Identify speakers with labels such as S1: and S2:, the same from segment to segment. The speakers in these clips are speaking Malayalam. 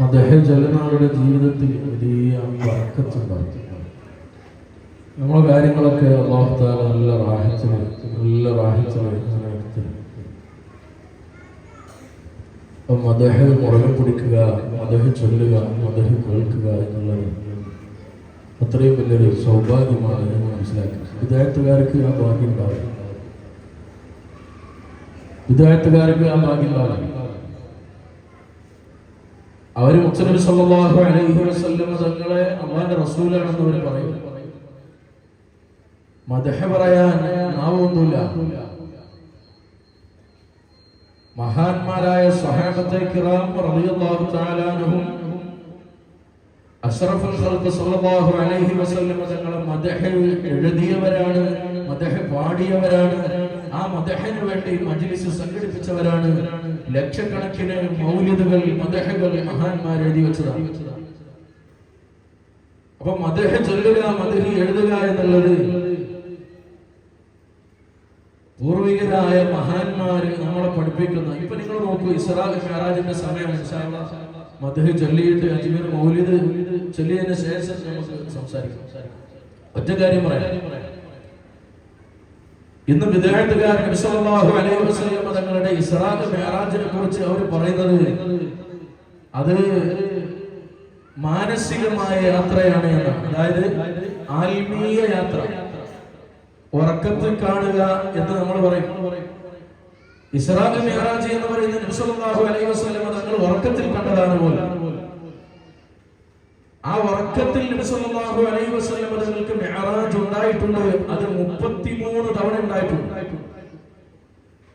S1: മദഹ ചെല്ലുന്നവരുടെ ജീവിതത്തിൽ വലിയ വഴക്കത്തുണ്ടായി നമ്മളെ കാര്യങ്ങളൊക്കെ അള്ളാഹുത്താല നല്ല റാഹിച്ചത് നല്ല റാഹിച്ചത് അപ്പം അദ്ദേഹം മുറകെ പിടിക്കുക അദ്ദേഹം ചൊല്ലുക അദ്ദേഹം കേൾക്കുക എന്നുള്ളത് അത്രയും വലിയൊരു സൗഭാഗ്യമാണ് എന്ന് മനസ്സിലാക്കി. വിദ്യാർത്ഥികാർക്ക് ആ ഭാഗ്യം ഉണ്ടാവും വിദ്യാർത്ഥികാർക്ക് ആ ഭാഗ്യം ഉണ്ടാവും അവർ മുത്തനബി സല്ലല്ലാഹു അലൈഹി വസല്ലം തങ്ങളെ അള്ളാന്റെ റസൂലാണെന്ന് അവർ പറയും. മദഹ പറയാൻ നാവൊന്നുമില്ല. മഹാന്മാരായ സഹാബത്തെ കിറാം റളിയല്ലാഹു തആല അൻഹും അഷ്റഫുൽ ഖൽഖ് സല്ലല്ലാഹു അലൈഹി വസല്ലം തങ്ങളെ മദഹ എഴുതിയവരാണ് മദഹ പാടിയവരാണ് ആ മദഹന് വേണ്ടി മജ്ലിസ് സംഘടിപ്പിച്ചവരാണ്. ലക്ഷക്കണക്കിന് മൗലിദുകൾ മദഹകൾ മഹാന്മാർ എഴുതി വെച്ചതാണ്. അപ്പൊ മദഹ ചൊല്ലുക മദഹി എഴുതുക എന്നുള്ളത് പൂർവികരായ മഹാന്മാര് നമ്മളെ പഠിപ്പിക്കുന്ന ഇപ്പൊ നിങ്ങൾ നോക്കൂ ഇസ്രാ ഷാറാജിന്റെ സമയം മദഹ് ചൊല്ലിയിട്ട് അജ്മീർ മൗലിദ് ചൊല്ലിയതിന് ശേഷം നമുക്ക് സംസാരിക്കാം. ഒറ്റ കാര്യം പറയാം. ഇന്ന് വിദ്യാർത്ഥികാർ നബിസല്ലല്ലാഹു അലൈഹി വസല്ലം തങ്ങളുടെ ഇസ്രാ മെഹറാജിനെ കുറിച്ച് അവർ പറയുന്നത് അത് മാനസികമായ യാത്രയാണ് എന്ന് അതായത് ആത്മീയ യാത്ര. ഉറക്കത്തിൽ കാണുക എന്ന് നമ്മൾ പറയും. ഇസ്രാഖ് മെഹറാജ് എന്ന് പറയുന്ന നബിസല്ലല്ലാഹു അലൈഹി വസല്ലം തങ്ങൾ ഉറക്കത്തിൽ കണ്ടതാണ് പോലെ. ആ ഉറക്കത്തിൽ നബിസല്ലാഹു അലൈഹി വസല്ലം തങ്ങൾക്ക് മെഹറാജ് ഉണ്ടായിട്ടുണ്ട്. അത് മുപ്പത്തിമൂന്ന് തവണ ഉണ്ടായിട്ടുണ്ട്.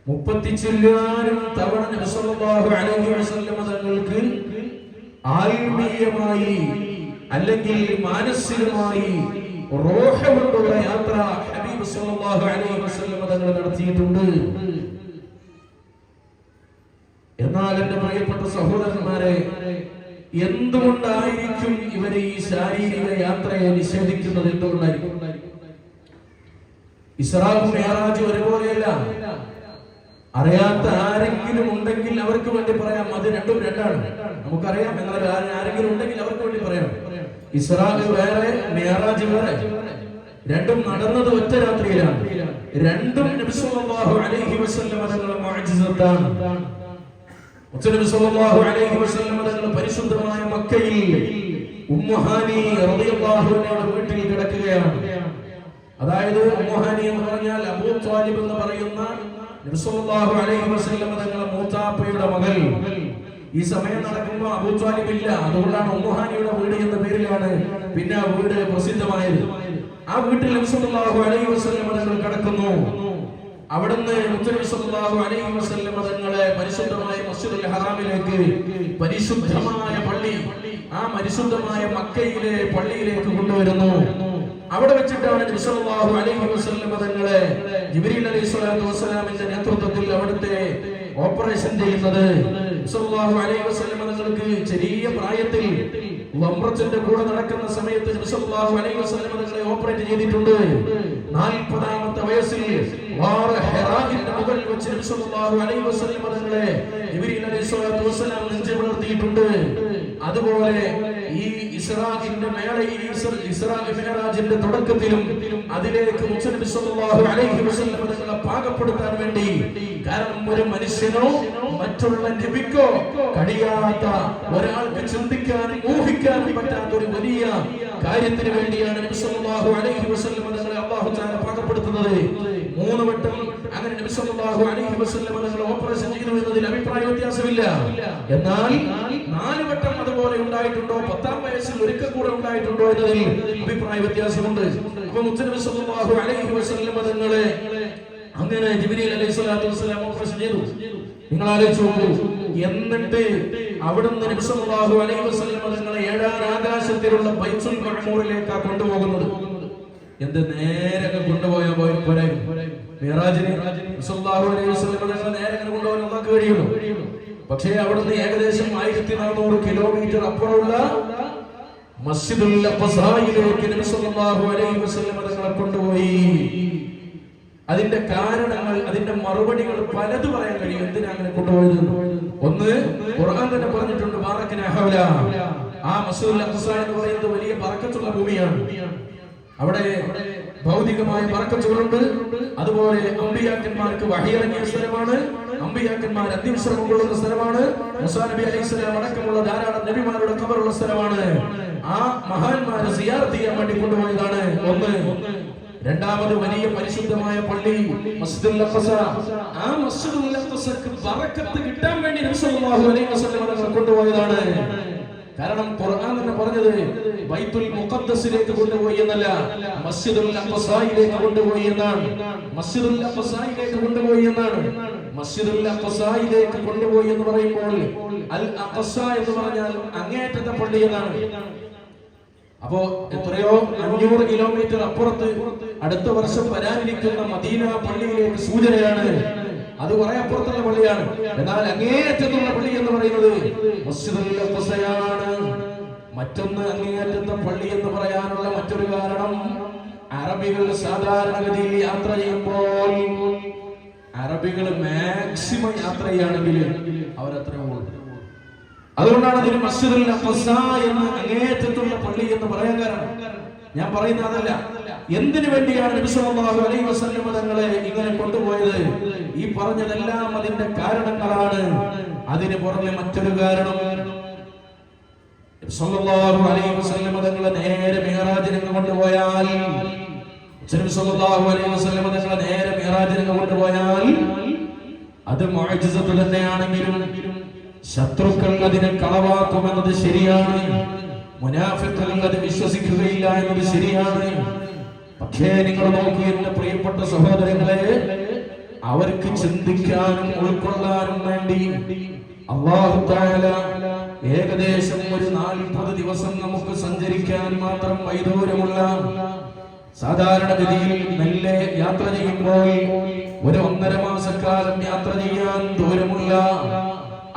S1: മുപ്പത്തി ചെല്ലാനും തവണ നബിസല്ലാഹു അലൈഹി വസല്ലം തങ്ങൾക്ക് ആത്മീയമായി അല്ലെങ്കിൽ മാനസികമായി റോഹമുണ്ടുള്ള യാത്ര ഹബീബ് സല്ലല്ലാഹു അലൈഹി വസല്ലം തങ്ങൾ നടത്തിയിട്ടുണ്ട്. എന്നാൽ എന്റെ പ്രിയപ്പെട്ട സഹോദരന്മാരെ എന്തുകൊണ്ടായിരിക്കും ഇവരെ ഈ ശാരീരിക യാത്രയെ നിഷേധിക്കുന്നത് എന്തുകൊണ്ടായിരിക്കും? ഇസ്രാഖും മേറാജ് ഒരുപോലെയല്ല. അറിയാത്ത ആരെങ്കിലും ഉണ്ടെങ്കിൽ അവർക്ക് വേണ്ടി പറയാം. അത് രണ്ടും രണ്ടാണ്. നമുക്കറിയാം. എന്നാൽ ആരെങ്കിലും ഉണ്ടെങ്കിൽ അവർക്ക് വേണ്ടി പറയാം. ഇസ്രാഖ് വേറെ മേറാജ് വേറെ. രണ്ടും നടന്നത് ഒറ്റ രാത്രിയിലാണ്. രണ്ടും അലൈഹി മുത്തനബി സല്ലല്ലാഹു അലൈഹി വസല്ലം തങ്ങൾ പരിശുദ്ധമായ മക്കയിൽ ഉമ്മുഹാനി വീട്ടിൽ കിടക്കുകയാണ്. അതായത് ഉമ്മഹാനി എന്ന് പറഞ്ഞാൽ അബൂ താലിബ് എന്ന് പറയുന്ന അലൈഹി വസല്ലം തങ്ങളുടെ മൂത്താപ്പയുടെ മകൾ. ഈ സമയം നടക്കുമ്പോൾ അബൂ താലിബ് ഇല്ല. അതുകൊണ്ടാണ് ഉമ്മഹാനിയുടെ വീട് എന്ന പേരിലാണ് പിന്നെ ആ വീട് പ്രസിദ്ധമായത്. ആ വീട്ടിൽ അലൈഹി വസല്ലം തങ്ങൾ കിടക്കുന്നു. അവിടുന്ന് മുത്തനബി സല്ലല്ലാഹു അലൈഹി വസല്ലം തങ്ങളെ പരിശുദ്ധമായ മസ്ജിദുൽ ഹറാമിലേക്ക് പരിശുദ്ധമായ പള്ളി ആ പരിശുദ്ധമായ മക്കയിലെ പള്ളിയിലേക്ക് കൊണ്ടുവരുന്നു. അവിടെ വെച്ചിട്ടാണ് നബി സല്ലല്ലാഹു അലൈഹി വസല്ലം തങ്ങളെ ജിബ്രീൽ അലൈഹി സ്വലാത്തു വസ്സലാമിന്റെ നേതൃത്വത്തിൽ അവിടുത്തെ ഓപ്പറേഷൻ ചെയ്യുന്നത്. സല്ലല്ലാഹു അലൈഹി വസല്ലം തങ്ങൾക്ക് ചെറിയ പ്രായത്തിൽ വമ്രത്തിന്റെ കൂടെ നടക്കുന്ന സമയത്ത് നബി അലൈഹി വസല്ലം തങ്ങളെ ഓപ്പറേറ്റ് ചെയ്തിട്ടുണ്ട്. നാൽപ്പതാമത്തെ വയസ്സിൽ വസല്ലം തങ്ങളെ അതുപോലെ ഈ ഇസ്രാഖിന്റെ മേളയിൽ തുടക്കത്തിലും അതിലേക്ക് തങ്ങളെ പാകപ്പെടുത്താൻ വേണ്ടി കാരണം ഒരു മനുഷ്യനോ മറ്റുള്ള നബിക്കോ കഴിയാത്ത ഒരാൾക്ക് ചിന്തിക്കാനും ഊഹിക്കാനും പറ്റാത്ത ഒരു വലിയ കാര്യത്തിന് വേണ്ടിയാണ് നബി സല്ലല്ലാഹു അലൈഹി വസല്ലം തങ്ങളെ അല്ലാഹു തആല പാകപ്പെടുത്തുന്നത്. മൂന്ന് വട്ടം അങ്ങനെ നബി സല്ലല്ലാഹു അലൈഹി വസല്ലം തങ്ങളെ ഓപ്പറേഷൻ ചെയ്തു എന്നതിൽ അഭിപ്രായ വ്യത്യാസമില്ല. എന്നാൽ നാല് വട്ടം അതുപോലെ ഉണ്ടായിട്ടുണ്ടോ? പത്താം വയസ്സിൽ ഒരിക്കൽ കൂടെ ഉണ്ടായിട്ടുണ്ടോ എന്നതിൽ അഭിപ്രായ വ്യത്യാസമുണ്ട്. അപ്പൊ മുത്തനബി സല്ലല്ലാഹു അലൈഹി വസല്ലം തങ്ങളെ അങ്ങനെ ജിബ്രീൽ അലൈഹി സ്വലാത്തു വസ്സലാം ഓപ്പറേഷൻ ചെയ്തു. നിങ്ങൾ ആലോചിച്ച് നോക്കൂ. എന്നിട്ട് അവിടുന്ന് നബി സല്ലല്ലാഹു അലൈഹി വസല്ലം തങ്ങളെ ഏഴാം ആകാശത്തിലുള്ള ബൈത്തുൽ മഅമൂറിലേക്കാ കൊണ്ടുപോകുന്നത്. എന്ത് നേരെ കൊണ്ടുപോയ പോരായിരുന്നു മിറാജിനെ അലൈഹി വസല്ലം തങ്ങളെ പക്ഷേ അവിടുന്ന് ഏകദേശം ആയിരത്തി നാനൂറ് കിലോമീറ്റർ അപ്പുറമുള്ള മസ്ജിദുൽ അഖ്സായിലേക്ക് നബി സല്ലല്ലാഹു അലൈഹി വസല്ലം തങ്ങളെ കൊണ്ടുപോയി. അതിന്റെ കാരണങ്ങൾ അതിന്റെ മറുപടികൾ പലത് പറയാൻ കഴിയും. എന്തിനാ അങ്ങനെ കൊണ്ടുപോയത്? ഒന്ന് ഖുർആൻ തന്നെ പറഞ്ഞിട്ടുണ്ട് ബാറക്കിന ഹൗല. ആ മസൂൽ എന്ന് പറയുന്നത് വലിയ ബറക്കത്തുള്ള ഭൂമിയാണ്. അവിടെ ഭൗതികമായ ബറക്കത്തുകളുണ്ട്. അതുപോലെ അമ്പിയാക്കന്മാർക്ക് വഹിയിറങ്ങിയ സ്ഥലമാണ്. അമ്പിയാക്കന്മാർ അന്ത്യവിശ്രമം കൊള്ളുന്ന സ്ഥലമാണ്. മുസാ നബി അലൈഹി സ്വലാം അടക്കമുള്ള ധാരാളം നബിമാരുടെ ഖബറുള്ള സ്ഥലമാണ്. ആ മഹാന്മാരെ സിയാർത്ത് ചെയ്യാൻ വേണ്ടി കൊണ്ടുപോയതാണ്. ഒന്ന് രണ്ടാമത് വലിയ പരിശുദ്ധമായ പള്ളി മസ്ജിദുൽ അഖ്സ ആ മസ്ജിദുൽ അഖ്സക്ക് ബറക്കത്ത് കിട്ടാൻ വേണ്ടി വസല്ലം കൊണ്ടുപോയതാണ്. കാരണം ഖുർആൻ തന്നെ പറഞ്ഞത് ബൈത്തുൽ മുഖദ്ദസിലേക്ക് കൊണ്ടുപോയി എന്നല്ല മസ്ജിദുൽ അഖ്സയിലേക്ക് കൊണ്ടുപോയി എന്നാണ്. മസ്ജിദുൽ അഖ്സയിലേക്ക് കൊണ്ടുപോയി എന്നാണ്. മസ്ജിദുൽ അഖ്സയിലേക്ക് കൊണ്ടുപോയി എന്ന് പറയുമ്പോൾ അൽ അഖ്സ എന്ന് പറഞ്ഞാൽ അങ്ങേയറ്റത്തെ പള്ളി എന്നാണ്. അപ്പോ എത്രയോ അഞ്ഞൂറ് കിലോമീറ്റർ അപ്പുറത്ത് അടുത്ത വർഷം വരാനിരിക്കുന്ന മദീന പള്ളിയിലേക്ക് സൂചനയാണ്. അത് കുറെ അപ്പുറത്തുള്ള പള്ളിയാണ്. എന്നാൽ അങ്ങേയറ്റത്തുള്ള പള്ളി എന്ന് പറയുന്നത് മറ്റൊന്ന് അങ്ങേയറ്റത്തെ പള്ളി എന്ന് പറയാനുള്ള മറ്റൊരു കാരണം അറബികൾ സാധാരണഗതിയിൽ യാത്ര ചെയ്യുമ്പോൾ അറബികൾ മാക്സിമം യാത്ര ചെയ്യുകയാണെങ്കിൽ അവരത്രേ ഉള്ളൂ. അതുകൊണ്ടാണ് ഇതിന് മസ്ജിദുൽ അഖ്സ എന്ന് അങ്ങേറ്റത്തുള്ള പള്ളി എന്ന് പറയാൻ കാരണം. ഞാൻ പറയുന്ന അതല്ല. എന്തിനു വേണ്ടിയാണ് നബി സല്ലല്ലാഹു അലൈഹി വസല്ലം തങ്ങളെ ഇങ്ങനെ കൊണ്ടുപോയത്? ഈ പറഞ്ഞതെല്ലാം അതിന്റെ കാരണങ്ങളാണ്. അതിന് പുറമെ മറ്റൊരു കാരണം. സല്ലല്ലാഹു അലൈഹി വസല്ലം തങ്ങളെ നേരെ മിഹ്റാജിനങ്ങ് കൊണ്ടുപോയാൽ നബി സല്ലല്ലാഹു അലൈഹി വസല്ലം തങ്ങളെ നേരെ മിഹ്റാജിനങ്ങ് കൊണ്ടുപോയാൽ അത് മുഅ്ജിസത്ത് തന്നെയാണെങ്കിലും ശത്രുക്കൾ അതിനെ കളവാക്കുമെന്നത് ശരിയാണ്. മുനാഫിക്കുകൾ അത് വിശ്വസിക്കുകയില്ല എന്നത് ശരിയാണ്. പക്ഷേ നിങ്ങൾ നോക്കി എന്റെ പ്രിയപ്പെട്ട സഹോദരങ്ങളെ അവർക്ക് ചിന്തിക്കാനും ഉൾക്കൊള്ളാനും വേണ്ടി അള്ളാഹു ഏകദേശം ഒരു നാൽപ്പത് ദിവസം നമുക്ക് സഞ്ചരിക്കാൻ മാത്രം വൈദൂരമുള്ള സാധാരണഗതിയിൽ മെല്ലെ യാത്ര ചെയ്യുമ്പോൾ ഒരു ഒന്നര മാസക്കാലം യാത്ര ചെയ്യാൻ ദൂരമുള്ള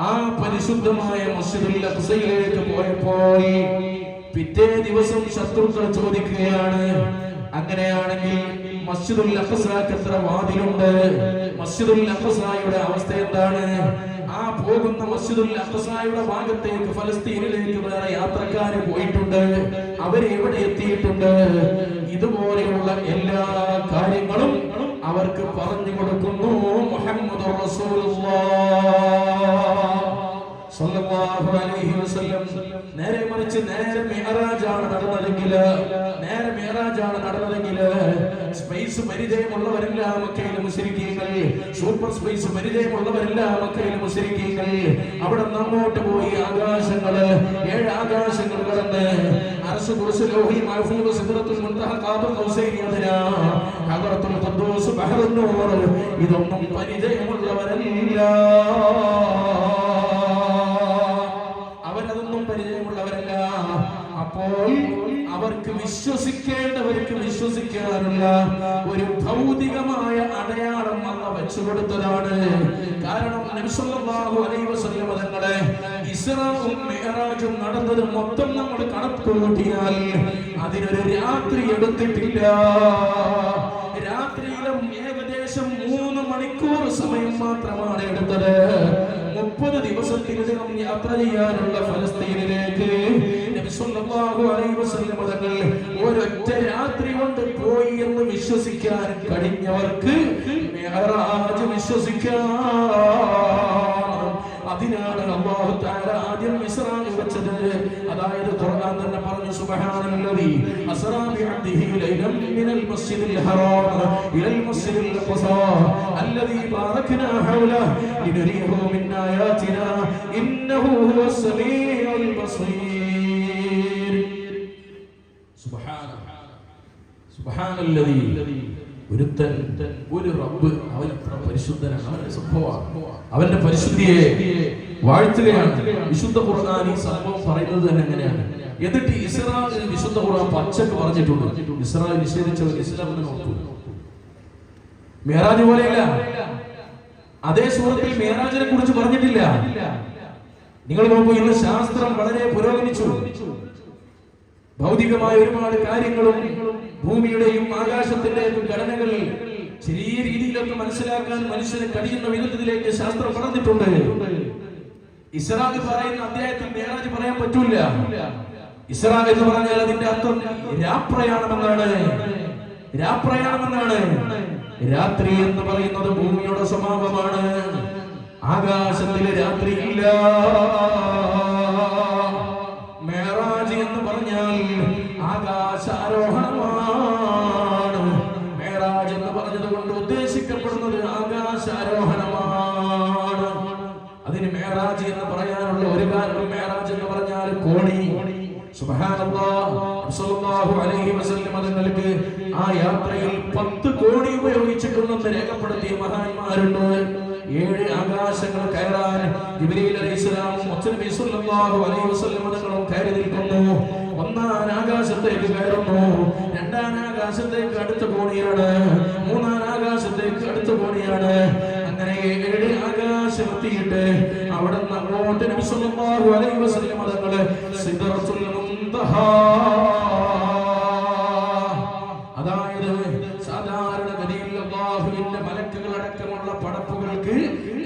S1: ആ പരിശുദ്ധമായ മസ്ജിദുൽ അഖ്സയിലേക്ക് പോയപ്പോൾ പിറ്റേ ദിവസം ശത്രുക്കൾ ചോദിക്കുകയാണ് അങ്ങനെയാണെങ്കിൽ മസ്ജിദുൽ അഖ്സക്ക് എത്ര വാതിലുണ്ട്? മസ്ജിദുൽ അഖ്സയുടെ അവസ്ഥ എന്താണ്? ആ പോകുന്ന മസ്ജിദുൽ അഖ്സയുടെ ഭാഗത്തേക്ക് ഫലസ്തീനിലേക്ക് വേറെ യാത്രക്കാർ പോയിട്ടുണ്ട്. അവർ എവിടെ എത്തിയിട്ടുണ്ട്? ഇതുപോലെയുള്ള എല്ലാ കാര്യങ്ങളും അവർക്ക് പറഞ്ഞു കൊടുക്കുന്നു മുഹമ്മദ് നേരെ മറിച്ച് നേരെ മെഹറാജാണ് നടന്നതെങ്കിൽ നേരെ മെഹറാജാണ് നടന്നതെങ്കിൽ സ്പേസ് പരിചയമുള്ളവരെല്ലാം മക്കയിൽ മുസ്ലിക്കീങ്ങൾ സൂപ്പർ സ്പേസ് പരിചയമുള്ളവരെല്ലാം മക്കയിൽ മുസ്ലിക്കീങ്ങൾ അവിടെ നമ്മോട്ട് പോയി ഏഴ് ആകാശങ്ങൾ കടന്ന് അർശ് കുർസ് ലോഹി മഹ്ഫൂദ് സിദ്റത്തുൽ മുൻതഹ ഖാബർ ഖൗസൈനി അദ്നാ. ഹദറത്തുൽ ഖുദ്ദൂസ് ബഹറുൻ നൂർ. ഇതൊന്നും പരിചയമുള്ളവരല്ല. അവരതൊന്നും പരിചയമുള്ളവരല്ല. അപ്പോൾ അവർക്ക് വിശ്വസിക്കേണ്ടവർക്ക് വിശ്വസിക്കാനുള്ള ഒരു ഭൗതികമായ അടയാളം അല്ല വെച്ചു കൊടുത്തതാണ്. കാരണം തങ്ങളെ മിഅ്റാജും നടന്നത് മൊത്തം നമ്മൾ കണക്ക് കൂട്ടിയാൽ അതിനൊരു രാത്രി എടുത്തിട്ടില്ല. രാത്രിയിലും ഏകദേശം മൂന്ന് മണിക്കൂർ സമയം മാത്രമാണ് എടുത്തത്. മുപ്പത് ദിവസത്തിനകം യാത്ര ചെയ്യാനുള്ള ഫലസ്തീനിലേക്ക് തങ്ങൾ ഒരൊറ്റ രാത്രി കൊണ്ട് പോയി എന്ന് വിശ്വസിക്കാൻ കഴിഞ്ഞവർക്ക് മെഹറാജ് വിശ്വസിക്കാം അതിനാണ് അള്ളാഹു താര ആദ്യം ഇസ്രാമി വെച്ചത്. അതായത് ഖുർആൻ തന്നെ പറഞ്ഞു സുബ്ഹാനല്ലദി അസ്റാ ബിഅബ്ദിഹി ലൈലൻ മിനൽ മസ്ജിദിൽ ഹറാം ഇലൽ മസ്ജിദിൽ അഖ്സാ അല്ലദി ബാറക്നാ ഹൗലഹു ലിനരിഹു മിൻ ആയാതിനാ ഇന്നഹു ഹുവസ് സമീഉൽ ബസീർ. ഒരുത്തൻ ഒരു റബ്ബ് അവൻ പരിശുദ്ധനാണ്. അവന്റെ അവന്റെ പരിശുദ്ധിയെ വാഴ്ത്തുകയാണ്. വിശുദ്ധ ഖുർആൻ ഈ സംഭവം പറയുന്നത് തന്നെ എങ്ങനെയാണ്? എന്നിട്ട് ഇസ്രായേൽ വിശുദ്ധ ഖുർആൻ പച്ചക്ക് പറഞ്ഞിട്ടുണ്ട്. ഇസ്രായേൽ നിഷേധിച്ചവർ ഇസ്ലാമിനെ നോക്കൂ. മേറാജ് പോലെയല്ല. അതേ സുഹൃത്തിൽ മേറാജിനെ കുറിച്ച് പറഞ്ഞിട്ടില്ല. നിങ്ങൾ നോക്കൂ ഇന്ന് ശാസ്ത്രം വളരെ പുരോഗമിച്ചു. ഭൗതികമായ ഒരുപാട് കാര്യങ്ങളും ഭൂമിയുടെയും ആകാശത്തിന്റെയും ഘടനകൾ ചെറിയ രീതിയിലൊക്കെ മനസ്സിലാക്കാൻ മനുഷ്യന് കഴിയുന്ന വിധത്തിലേക്ക് ശാസ്ത്രം പറഞ്ഞിട്ടുണ്ട് ഇസ്രാഗ് പറയുന്ന അധ്യായത്തിൽ മേറാജ് പറയാൻ പറ്റൂല. ഇസ്രാഗ് എന്ന് പറഞ്ഞാൽ അതിന്റെ അർത്ഥം രാപ്രയാണമെന്നാണ്. രാപ്രയാണമെന്നാണ്. രാത്രി എന്ന് പറയുന്നത് ഭൂമിയുടെ സമാപമാണ് ആകാശത്തിലെ രാത്രി ഇല്ല. മേറാജ് എന്ന് പറഞ്ഞാൽ ആകാശാരോഹണമാണ് കാരണം മേറാജ് എന്ന് പറഞ്ഞാൽ കോണി അതുങ്ങൾക്ക് ആ യാത്രയിൽ പത്ത് കോടി ഉപയോഗിച്ചിട്ടുണ്ടെന്ന് രേഖപ്പെടുത്തിയ മഹാന്മാരുണ്ട്. ഏഴ് ആകാശങ്ങൾ കയറാൻ ജിബ്രീൽ അലൈഹിസ്സലാമും മുത്തനബി സ്വല്ലല്ലാഹു അലൈഹി വസല്ലം അതുങ്ങളും കയറി നിൽക്കുന്നു. ഒന്നാം ആകാശത്തേക്ക് കയറുന്നു. രണ്ടാം ആകാശത്തേക്ക് അടുത്ത കോണിയാണ് മൂന്നാം ആകാശത്തേക്ക് അടുത്ത കോണിയാണ് അങ്ങനെ ഏഴ് ആകാശം അവിടെ അങ്ങോട്ട് അലൈഹി വസല്ലം തങ്ങൾ സിദ്റത്തുൽ മുൻതഹ അതായത് സാധാരണ ഗതിയിൽ അല്ലാഹുവിന്റെ മലക്കുകൾ അടക്കമുള്ള പടപ്പുകൾക്ക്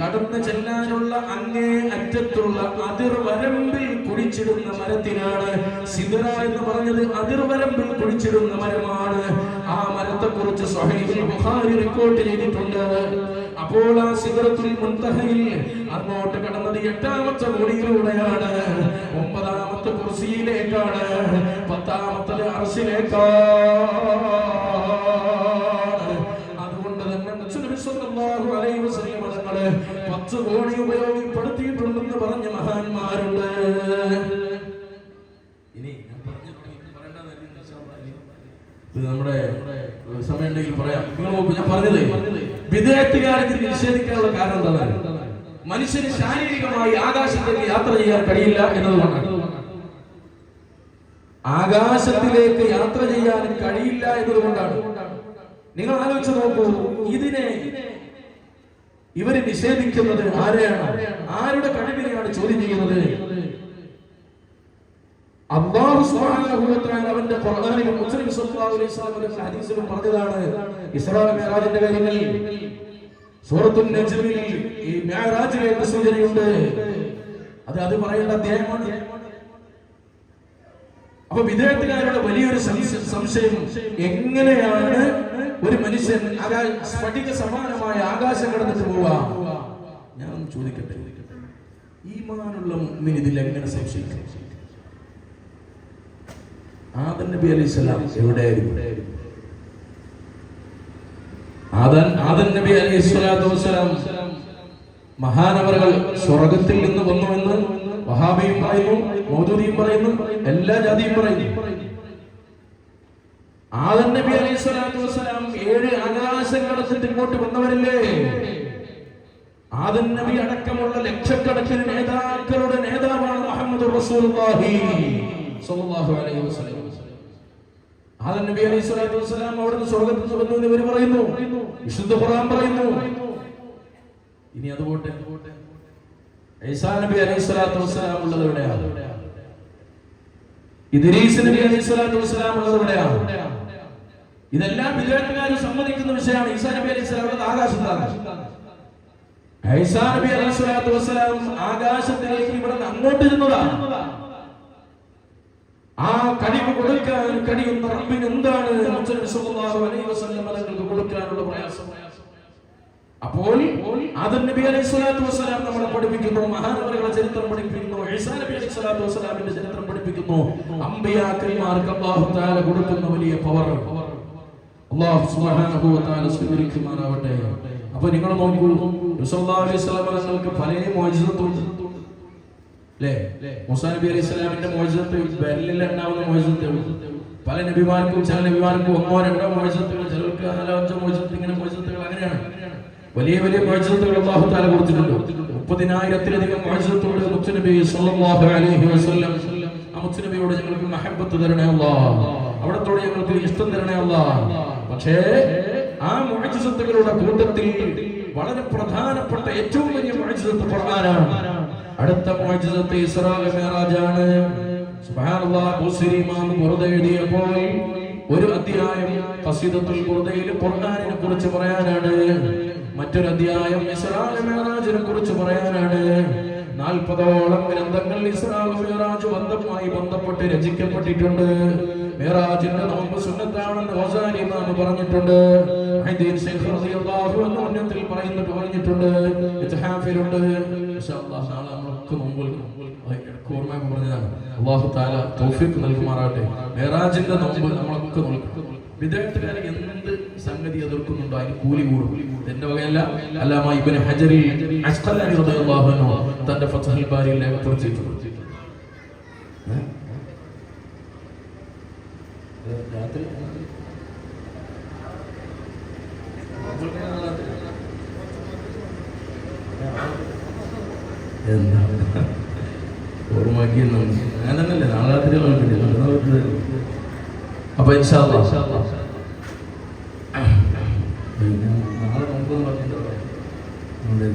S1: കടന്നു ചെല്ലാനുള്ള അങ്ങേ അറ്റത്തുള്ള അതിർവരമ്പിൽ കുഴിച്ചിടുന്ന മരത്തിനാണ് സിദറ എന്ന് പറഞ്ഞത്. അതിർവരമ്പിൽ കുഴിച്ചിടുന്ന മരമാണ്. ആ മരത്തെ കുറിച്ച് ബുഖാരി റിപ്പോർട്ട് ചെയ്തിട്ടുണ്ട്. അപ്പോൾ ആ സിദറത്തുൽ മുൻതഹയിൽ അങ്ങോട്ട് കടന്നത് എട്ടാമത്തെ കോടിയിലൂടെയാണ് ഒമ്പതാമത്തെ കുർസിയിലേക്കാണ്. പത്താമത്തെ അറസിലേക്കാ അതുകൊണ്ട് തന്നെ മുസ്ലിം അലൈഹി വസല്ലം തങ്ങൾ പത്ത് കോടി ഉപയോഗപ്പെടുത്തിയിട്ടുണ്ടെന്ന് പറഞ്ഞ മഹാന്മാരുണ്ട്. ഇനി ഇത് നമ്മുടെ സമയം ഉണ്ടെങ്കിൽ പറയാം. നിങ്ങൾ ഞാൻ ഞാൻ പറഞ്ഞത്. വിദേഹത്തുകാർക്ക് നിഷേധിക്കാനുള്ള കാരണം എന്താണ്? മനുഷ്യന് ശാരീരികമായി ആകാശത്തേക്ക് യാത്ര ചെയ്യാൻ കഴിയില്ല എന്നതുകൊണ്ടാണ്. ആകാശത്തിലേക്ക് യാത്ര ചെയ്യാൻ കഴിയില്ല എന്നതുകൊണ്ടാണ്. നിങ്ങൾ ആലോചിച്ച് നോക്കൂ ഇതിനെ ഇവർ നിഷേധിക്കുന്നത് ആരെയാണ്? ആരുടെ കഴിവിനെയാണ് ചോദ്യം ചെയ്യുന്നത്? അവന്റെ മുസ്ലിം അലൈഹി വസല്ലം പറഞ്ഞതാണ്. സൂറത്തുൽ നജ്മിൽ ഈ അത് അത് പറയേണ്ട അധ്യായമാണ്. അപ്പൊ വിദേഹത്തിനായുള്ള വലിയൊരു സംശയം എങ്ങനെയാണ് ഒരു മനുഷ്യൻ സ്ഫടിക സമാനമായ ആകാശം കടന്നിട്ട് പോവാ ഞാൻ ചോദിക്കട്ടെ? ഈമാനുള്ള മുഅ്മിൻ ഇതിൽ എങ്ങനെ സംശയിക്കും? ആദൻ നബി അലൈഹി സ്വലാം എവിടെയായിരുന്നു? ആദൻ ആദൻ നബി അലൈഹി സ്വലാത്തു വസ്സലാം മഹാനവറുകൾ സ്വർഗത്തിൽ നിന്ന് വന്നുവെന്ന് വഹാബിയും പറയുന്നു മൗദൂദിയും പറയുന്നു എല്ലാ ജാതിയും പറയുന്നു. ആദൻ നബി അലൈഹി സ്വലാത്തു വസ്സലാം ഏഴ് ആകാശം കടച്ചിട്ട് ഇങ്ങോട്ട് വന്നവരല്ലേ? ആദൻ നബി അടക്കമുള്ള ലക്ഷക്കണക്കിന് നേതാക്കളുടെ നേതാവാണ് മുഹമ്മദ് റസൂലുള്ളാഹി. സ്വല്ലല്ലാഹു അലൈഹി വസല്ലം. വിശുദ്ധ ഖുർആൻ പറയുന്നു. ഇനി ഇതെല്ലാം വിദ്യാർത്ഥികാർ സമ്മതിക്കുന്ന വിഷയമാണ് ഈസാ നബി അലൈഹി സ്വലാം ആകാശത്താണ്. ഐസാ നബി അലൈഹി സ്വലാത്തു വസ്സലാം ആകാശത്തിലേക്ക് ഇവിടെ അങ്ങോട്ട് ചെന്നതാണ് ആ കഴിവ് കൊടുക്കാൻ കഴിയുന്ന റബ്ബിന് എന്താണ് കൊടുക്കാനുള്ള പ്രയാസം? അപ്പോൾ ആദം നബി നമ്മളെ പഠിപ്പിക്കുന്നു മഹാനവറുകളുടെ ചരിത്രം പഠിപ്പിക്കുന്നു ഈസാ നബി വസ്സലാമിന്റെ ചരിത്രം പഠിപ്പിക്കുന്നു. അമ്പിയാക്കന്മാർക്ക് തആല കൊടുക്കുന്ന വലിയ പവർ. സുബ്ഹാനഹു വ തആല സ്വീകരിക്കുമാറാവട്ടെ. അപ്പോൾ നിങ്ങൾ നോക്കൂ റസൂലുള്ളാഹി പല മോചിതത്തുണ്ട് അല്ലേ മുസാ നബി അലൈഹി സ്വലാമിന്റെ മോചനത്തെ വിരലിൽ ഉണ്ടാവുന്ന മോചനത്തെ പല നബിമാർക്കും ചില നബിമാർക്കും ഒന്നോ രണ്ടോ മോചനത്തുകൾ ചിലർക്ക് നാലോ അഞ്ചോ മോചനത്തിൽ ഇങ്ങനെ മോചനത്തുകൾ അങ്ങനെയാണ്. വലിയ വലിയ മോചനത്തുകൾ അള്ളാഹു താല കൊടുത്തിട്ടുണ്ട്. മുപ്പതിനായിരത്തിലധികം മോചനത്തോട് മുത്തുനബി സല്ലല്ലാഹു അലൈഹി വസല്ലം. ആ മുത്തുനബിയോട് ഞങ്ങൾക്ക് മഹബത്ത് തരണേ അല്ലാഹ്. അവിടത്തോട് ഞങ്ങൾക്ക് ഇഷ്ടം തരണേ അല്ലാഹ്. പക്ഷേ ആ മോചനത്തുകളുടെ കൂട്ടത്തിൽ വളരെ പ്രധാനപ്പെട്ട ഏറ്റവും വലിയ മോചനത്ത് ഖുർആനാണ് അടുത്ത മോചിതത്തെ ഇസ്രാ മിഅ്റാജാണ് സുബ്ഹാനല്ലാഹ് ബുസ്രി ഇമാം ഖുർദ എഴുതിയപ്പോൾ ഒരു അധ്യായം ഖസീദത്തുൽ ബുർദയിൽ ഖുർആനിനെ കുറിച്ച് പറയാനാണ്. മറ്റൊരു അധ്യായം ഇസ്രാഅ മിഅ്റാജിനെ കുറിച്ച് പറയാനാണ്. നാൽപ്പതോളം ഗ്രന്ഥങ്ങൾ ഇസ്രാഅ മിഅ്റാജ് വന്ദമായി ബന്ധപ്പെട്ട് രചിക്കപ്പെട്ടിട്ടുണ്ട്. മേറാജിന്റെ നോമ്പ് സുന്നത്താണെന്ന് ഗസാലി ഇമാം പറഞ്ഞിട്ടുണ്ട്. ഹൈദീൻ ശൈഖ് റളിയല്ലാഹു അൻഹു പറയുന്നിട്ട് പറഞ്ഞിട്ടുണ്ട്. ഇത്ഹാഫിലുണ്ട് ഇൻഷാ അല്ലാഹ് നാളെ നമ്മളൊക്കെ നോമ്പ് ഓർമ്മ പറഞ്ഞതാണ്. അള്ളാഹു താല തൗഫീഖ് നൽകുമാറാകട്ടെ. മേറാജിന്റെ നോമ്പ് നമ്മളൊക്കെ നോക്കും വിദഗ്ധക്കാർ എന്ത് സംഗതി എതിർക്കുന്നുണ്ടോ? അതിന് കൂലി കൂടും. എന്റെ വകയല്ല. അല്ലാമ ഇബ്നു ഹജരി അൻഹു തന്റെ ഫത്ഹുൽ ബാരിയിൽ രേഖപ്പെടുത്തിയിട്ടുണ്ട്? രാത്രി? എന്താ ഓർമ്മയാക്കി ഞാൻ തന്നെയല്ലേ നാളെ രാത്രി നോക്കിയിട്ടില്ല അപ്പൊ ഇൻഷാ അല്ലാഹ്. നാളെ നോമ്പ് എന്ന് പറഞ്ഞിട്ട് പിന്നെ